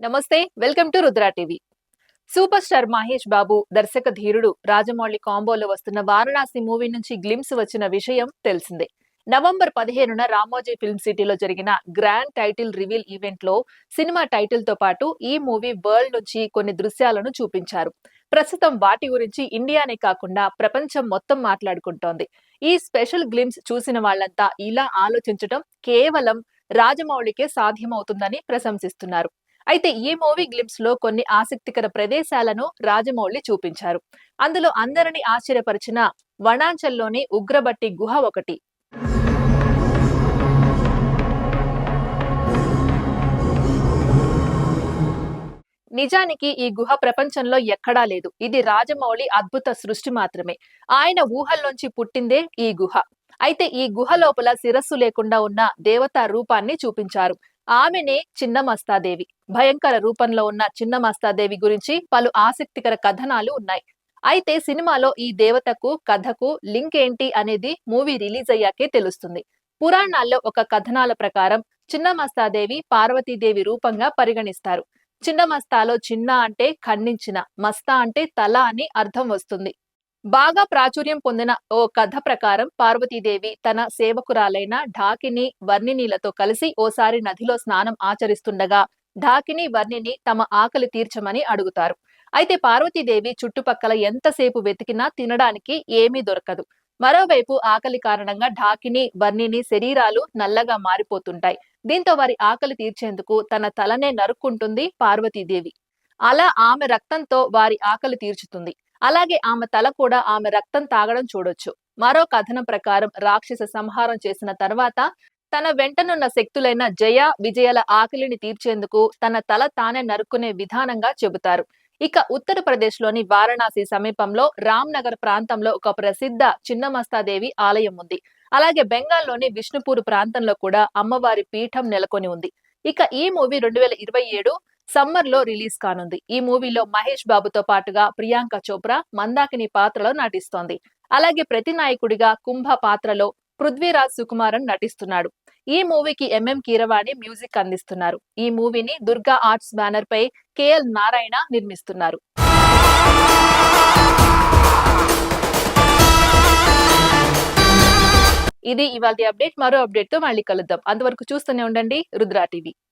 నమస్తే welcome to Rudra TV. Super star Mahesh Babu దర్శక ధీరుడు రాజమౌళి కాంబోలో వస్తున్న వారణాసి మూవీ నుంచి గ్లిమ్స్ వచ్చిన విషయం తెలిసిందే. నవంబర్ పదిహేనున రామోజీ ఫిల్మ్ సిటీలో జరిగిన గ్రాండ్ టైటిల్ రివీల్ ఈవెంట్లో సినిమా టైటిల్తో పాటు ఈ మూవీ వరల్డ్ నుంచి కొన్ని దృశ్యాలను చూపించారు. ప్రస్తుతం వాటి గురించి ఇండియానే కాకుండా ప్రపంచం మొత్తం మాట్లాడుకుంటోంది. ఈ స్పెషల్ గ్లిమ్స్ చూసిన వాళ్ళంతా ఇలా ఆలోచించడం కేవలం రాజమౌళికే సాధ్యమవుతుందని ప్రశంసిస్తున్నారు. అయితే ఈ మూవీ గ్లిమ్స్లో కొన్ని ఆసక్తికర ప్రదేశాలను రాజమౌళి చూపించారు. అందులో అందరిని ఆశ్చర్యపరిచిన వనాంచల్లోని ఉగ్రబట్టి గుహ ఒకటి. నిజానికి ఈ గుహ ప్రపంచంలో ఎక్కడా లేదు. ఇది రాజమౌళి అద్భుత సృష్టి మాత్రమే. ఆయన ఊహల్లోంచి పుట్టిందే ఈ గుహ. అయితే ఈ గుహ లోపల శిరస్సు లేకుండా ఉన్న దేవతా రూపాన్ని చూపించారు. ఆమెనే చిన్నమస్తాదేవి. భయంకర రూపంలో ఉన్న చిన్నమస్తాదేవి గురించి పలు ఆసక్తికర కథనాలు ఉన్నాయి. అయితే సినిమాలో ఈ దేవతకు కథకు లింక్ ఏంటి అనేది మూవీ రిలీజ్ అయ్యాకే తెలుస్తుంది. పురాణాల్లో ఒక కథనాల ప్రకారం చిన్నమస్తాదేవి పార్వతీదేవి రూపంగా పరిగణిస్తారు. చిన్నమస్తాలో చిన్న అంటే ఖండించిన మస్తా అంటే తల అని అర్థం వస్తుంది. బాగా ప్రాచుర్యం పొందిన ఓ కథ ప్రకారం పార్వతీదేవి తన సేవకురాలైన ఢాకిని వర్ణినిలతో కలిసి ఓసారి నదిలో స్నానం ఆచరిస్తుండగా ఢాకిని వర్ణిని తమ ఆకలి తీర్చమని అడుగుతారు. అయితే పార్వతీదేవి చుట్టుపక్కల ఎంతసేపు వెతికినా తినడానికి ఏమీ దొరకదు. మరోవైపు ఆకలి కారణంగా ఢాకిని వర్ణిని శరీరాలు నల్లగా మారిపోతుంటాయి. దీంతో వారి ఆకలి తీర్చేందుకు తన తలనే నరుక్కుంటుంది పార్వతీదేవి. అలా ఆమె రక్తంతో వారి ఆకలి తీర్చుతుంది. అలాగే ఆమె తల కూడా ఆమె రక్తం తాగడం చూడొచ్చు. మరో కథనం ప్రకారం రాక్షస సంహారం చేసిన తర్వాత తన వెంటనున్న శక్తులైన జయ విజయల ఆకలిని తీర్చేందుకు తన తల తానే నరుక్కునే విధానంగా చెబుతారు. ఇక ఉత్తరప్రదేశ్లోని వారణాసి సమీపంలో రామ్ నగర్ ప్రాంతంలో ఒక ప్రసిద్ధ చిన్నమస్తాదేవి ఆలయం ఉంది. అలాగే బెంగాల్లోని విష్ణుపూర్ ప్రాంతంలో కూడా అమ్మవారి పీఠం నెలకొని ఉంది. ఇక ఈ మూవీ రెండు వేల ఇరవై ఏడు సమ్మర్లో రిలీజ్ కానుంది. ఈ మూవీలో మహేష్ బాబుతో పాటుగా ప్రియాంక చోప్రా మందాకిని పాత్రలో నటిస్తోంది. అలాగే ప్రతి నాయకుడిగా కుంభ పాత్రలో పృథ్వీరాజ్ సుకుమారన్ నటిస్తున్నాడు. ఈ మూవీకి ఎంఎం కీరవాణి మ్యూజిక్ అందిస్తున్నారు. ఈ మూవీని దుర్గా ఆర్ట్స్ బ్యానర్ పై కేఎల్ నారాయణ నిర్మిస్తున్నారు. ఇది ఇవాళ అప్డేట్. మరో అప్డేట్తో మళ్ళీ కలుద్దాం. అంతవరకు చూస్తూనే ఉండండి రుద్రా టీవీ.